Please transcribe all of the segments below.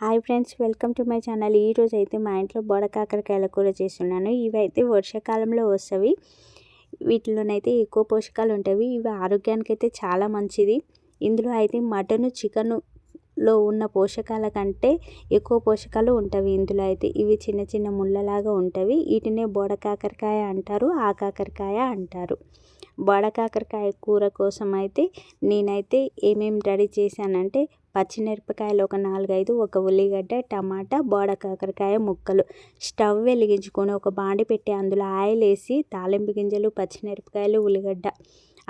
Hi friends welcome to my channel. ఈరోజు అయితే మా ఇంట్లో బొడకాకరకాయల కూర చేస్తున్నాను. ఇవైతే వర్షాకాలంలో వస్తవి. వీటిలోనైతే ఎక్కువ పోషకాలు ఉంటాయి ఇవి ఆరోగ్యానికి అయితే చాలా మంచిది. ఇందులో అయితే మటను చికెను లో ఉన్న పోషకాల కంటే ఎక్కువ పోషకాలు ఉంటవి ఇందులో అయితే. ఇవి చిన్న చిన్న ముళ్ళలాగా ఉంటవి. వీటినే బోడకాకరకాయ అంటారు ఆ కాకరకాయ అంటారు. బోడకాకరకాయ కూర కోసం అయితే నేనైతే ఏమేమి రెడీ చేశానంటే పచ్చిమిరపకాయలు ఒక నాలుగైదు ఒక ఉల్లిగడ్డ టమాటా బోడ కాకరకాయ ముక్కలు. స్టవ్ వెలిగించుకొని ఒక బాండి పెట్టి అందులో ఆయిల్ వేసి తాలింపు గింజలు పచ్చిమిరపకాయలు ఉల్లిగడ్డ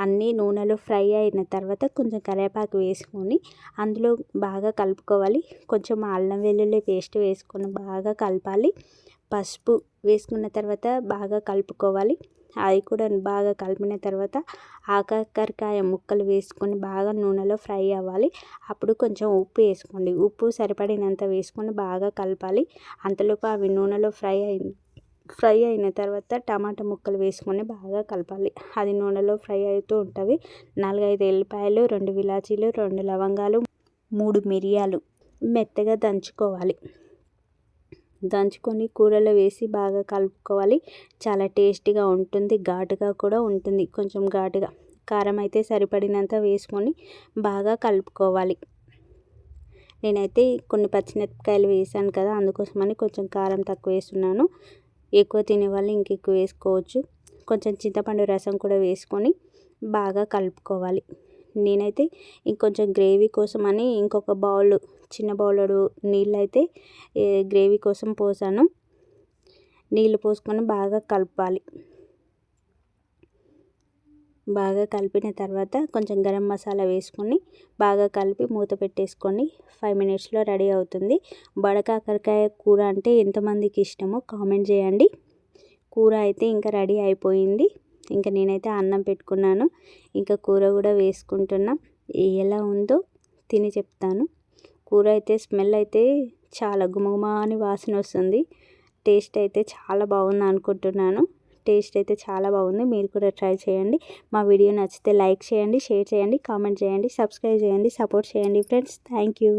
అన్నీ నూనెలో ఫ్రై అయిన తర్వాత కొంచెం కరివేపాకు వేసుకొని అందులో బాగా కలుపుకోవాలి. కొంచెం అల్లం వెల్లుల్లి పేస్ట్ వేసుకొని బాగా కలపాలి. పసుపు వేసుకున్న తర్వాత బాగా కలుపుకోవాలి. అది కూడా బాగా కలిపిన తర్వాత ఆకాకరకాయ ముక్కలు వేసుకొని బాగా నూనెలో ఫ్రై అవ్వాలి. అప్పుడు కొంచెం ఉప్పు వేసుకోండి. ఉప్పు సరిపడినంత వేసుకొని బాగా కలపాలి. అంతలోపు అవి నూనెలో ఫ్రై అయి ఫ్రై అయిన తర్వాత టమాటా ముక్కలు వేసుకొని బాగా కలపాలి. అది నూనెలో ఫ్రై అవుతూ ఉంటుంది. నాలుగైదు ఎల్లిపాయలు రెండు విలాచీలు రెండు లవంగాలు మూడు మిరియాలు మెత్తగా దంచుకోవాలి. దంచుకొని కూరలో వేసి బాగా కలుపుకోవాలి. చాలా టేస్టీగా ఉంటుంది ఘాటుగా కూడా ఉంటుంది కొంచెం ఘాటుగా. కారం అయితే సరిపడినంత వేసుకొని బాగా కలుపుకోవాలి. నేనైతే కొన్ని పచ్చిమిరపకాయలు వేసాను కదా అందుకోసమని కొంచెం కారం తక్కువ వేస్తున్నాను. ఎక్కువ తినే వాళ్ళు ఇంకెక్కువ వేసుకోవచ్చు. కొంచెం చింతపండు రసం కూడా వేసుకొని బాగా కలుపుకోవాలి. నేనైతే ఇంకొంచెం గ్రేవీ కోసం అని ఇంకొక బౌల్ చిన్న బౌలడు నీళ్ళు అయితే గ్రేవీ కోసం పోసాను. నీళ్ళు పోసుకొని బాగా కలపాలి. బాగా కలిపిన తర్వాత కొంచెం గరం మసాలా వేసుకొని బాగా కలిపి మూత పెట్టేసుకొని ఫైవ్ మినిట్స్లో రెడీ అవుతుంది. బడకాకరకాయ కూర అంటే ఎంతమందికి ఇష్టమో కామెంట్ చేయండి. కూర అయితే ఇంకా రెడీ అయిపోయింది. ఇంకా నేనైతే అన్నం పెట్టుకున్నాను. ఇంకా కూర కూడా వేసుకుంటున్నా. ఎలా ఉందో తిని చెప్తాను. కూర అయితే స్మెల్ అయితే చాలా గుమగుమా అని వాసన వస్తుంది. టేస్ట్ అయితే చాలా బాగుంది అనుకుంటున్నాను. టేస్ట్ అయితే చాలా బాగుంది. మీరు కూడా ట్రై చేయండి. మా వీడియో నచ్చితే లైక్ చేయండి షేర్ చేయండి కామెంట్ చేయండి సబ్స్క్రైబ్ చేయండి సపోర్ట్ చేయండి ఫ్రెండ్స్. Thank you